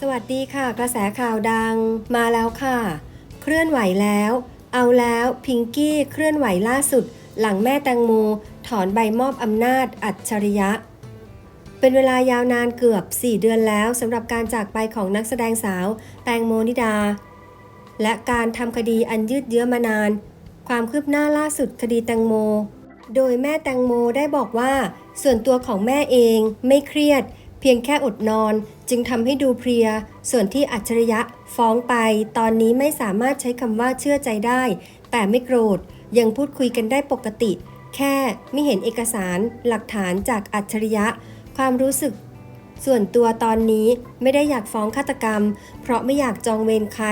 สวัสดีค่ะ กระแสข่าวดังมาแล้วค่ะ เคลื่อนไหวแล้ว เอาแล้วพิงกี้เคลื่อนไหวล่าสุด หลังแม่แตงโม ถอนใบมอบอำนาจอัจฉริยะ เป็นเวลายาวนานเกือบ 4 เดือนแล้วสำหรับการจากไปของนักแสดงสาว แตงโมนิดา และการทำคดีอันยืดเยื้อมานาน ความคืบหน้าล่าสุดคดีแตงโม โดยแม่แตงโมได้บอกว่า ส่วนตัวของแม่เองไม่เครียด พียงแค่อดนอนจึงทำให้ดูเพลีย ส่วนที่อัจฉริยะฟ้องไป ตอนนี้ไม่สามารถใช้คำว่าเชื่อใจได้ แต่ไม่โกรธ ยังพูดคุยกันได้ปกติ แค่ไม่เห็นเอกสารหลักฐานจากอัจฉริยะ ความรู้สึก ส่วนตัวตอนนี้ไม่ได้อยากฟ้องฆาตกรรม เพราะไม่อยากจองเวรใคร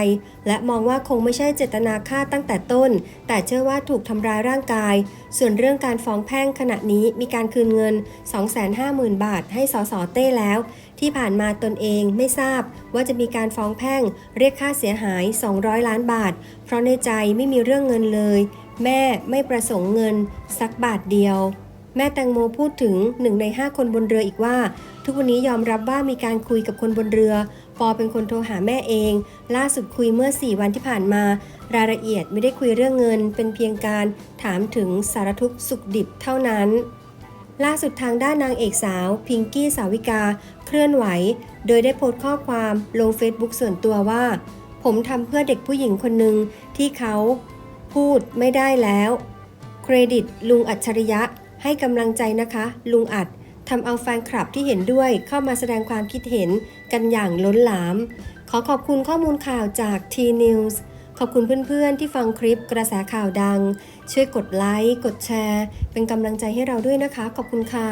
และมองว่าคงไม่ใช่เจตนาฆ่าตั้งแต่ต้น แต่เชื่อว่าถูกทำร้ายร่างกาย ส่วนเรื่องการฟ้องแพ่งขณะนี้มีการคืนเงิน 250,000 บาทให้สสเต้แล้ว ที่ผ่านมาตนเองไม่ทราบว่าจะมีการฟ้องแพ่ง เรียกค่าเสียหาย 200 ล้านบาท เพราะในใจไม่มีเรื่องเงินเลย แม่ไม่ประสงค์เงิน สักบาทเดียว แม่แตงโมพูดถึงหนึ่งใน 5 คนบนเรืออีกว่า ทุกวันนี้ยอมรับว่ามีการคุยกับคนบนเรือ ปอเป็นคนโทรหาแม่เอง ล่าสุดคุยเมื่อ 4 วันที่ผ่านมา รายละเอียดไม่ได้คุยเรื่องเงิน เป็นเพียงการถามถึงสารทุกข์สุขดิบเท่านั้น ล่าสุดทางด้านนางเอกสาว พิงกี้สาวิกา เคลื่อนไหว โดยได้โพสต์ข้อความลงเฟซบุ๊กส่วนตัวว่า ผมทำเพื่อเด็กผู้หญิงคนหนึ่งที่เขาพูดไม่ได้แล้ว เครดิตลุงอัจฉริยะ ให้กำลังใจนะคะ ลุงอัดทำเอาแฟนคลับที่เห็นด้วยเข้ามาแสดงความคิดเห็นกันอย่างล้นหลาม ขอขอบคุณข้อมูลข่าวจาก T News ขอบคุณเพื่อนๆ ที่ฟังคลิปกระแสข่าวดัง ช่วยกดไลค์ กดแชร์ เป็นกำลังใจให้เราด้วยนะคะ ขอบคุณค่ะ